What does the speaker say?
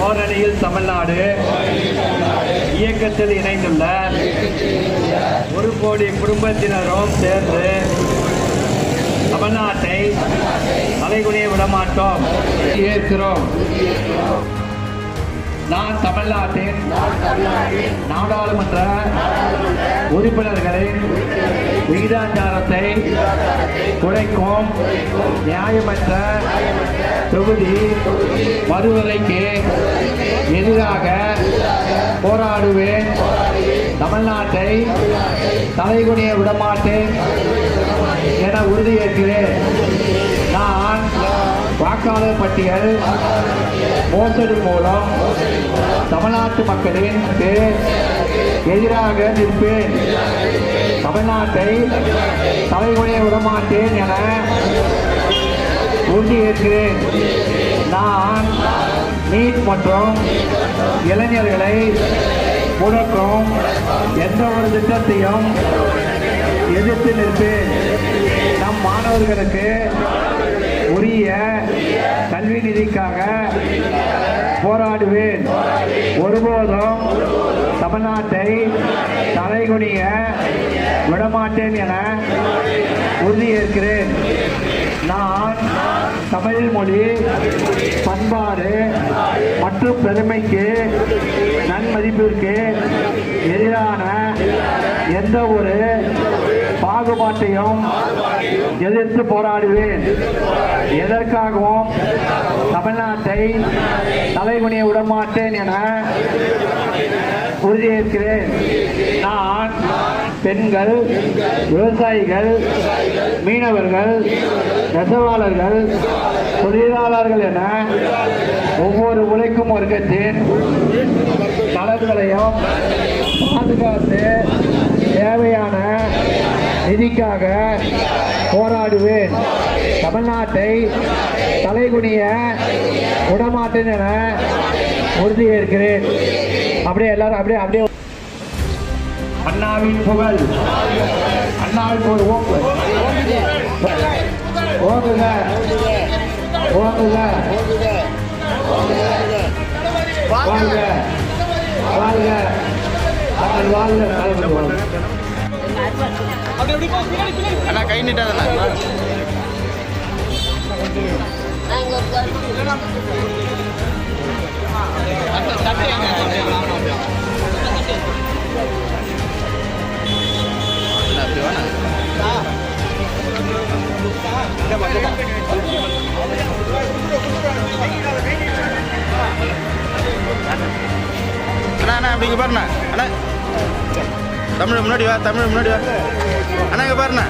ஓரணியில் தமிழ்நாடு இயக்கத்தில் இணைந்துள்ள ஒரு கோடி குடும்பத்தினரும் சேர்ந்து தமிழ்நாட்டை தலைகுனிய விடமாட்டோம். ஏற்கிறோம். நான் தமிழ்நாட்டின் நாடாளுமன்ற உறுப்பினர்களின் விகிதாச்சாரத்தை குறைக்கும் நியாயமற்ற தொகுதி மறுவரைக்கு எதிராக போராடுவேன். தமிழ்நாட்டை தலைகுனிய விடமாட்டேன் என உறுதியேற்கிறேன். நான் வாக்காளர் பட்டியல் மோசடி மூலம் தமிழ்நாட்டு மக்களின் எதிராக நிற்பேன். தமிழ்நாட்டை தலைமுறைய விடமாட்டேன் என உறுதியேற்கிறேன். நான் நீட் மற்றும் இளைஞர்களை முடக்கும் எந்த ஒரு திட்டத்தையும் எதிர்த்து நிற்பேன் நம் மாணவர்களுக்கு உரிய கல்வி நிதிக்காக போராடுவேன். ஒருபோதும் தமிழ்நாட்டை தலைகுனிய விடமாட்டேன் என உறுதியேற்கிறேன். நான் தமிழ் மொழி பண்பாடு மற்றும் பெருமைக்கு நன்மதிப்பிற்கு எதிரான எந்த ஒரு பாகுபாட்டையும் எதிர்த்து போராடுவேன். எதற்காகவும் தமிழ்நாட்டை தலைகுனிய விடமாட்டேன் என உறுதியேற்கிறேன் நான் பெண்கள் விவசாயிகள் மீனவர்கள் நெசவாளர்கள் தொழிலாளர்கள் என ஒவ்வொரு உழைக்கும் வர்க்கத்தின் நலன்களையும் பாதுகாத்து தேவையான நிதிக்காக போராடுவேன். தமிழ்நாட்டை தலைகுனிய விடமாட்டேன் என உறுதியேற்கிறேன். அப்படியே எல்லாரும் அப்படியே அப்படியே. அண்ணாவின் புகழ். அண்ணாவின் ஒரு ஓப்பு. ஓங்குங்க ஓங்குங்க வாழ்க வாழ்க தங்கள் வாழ்க வாழ்க அண்ணா கை நீட்டாதண்ணா அண்ணா, அப்படிங்க பாருண்ணா. அண்ணா தமிழ் முன்னாடி வா தமிழ் முன்னாடி வா. அண்ணா இங்கே பாருண்ணா.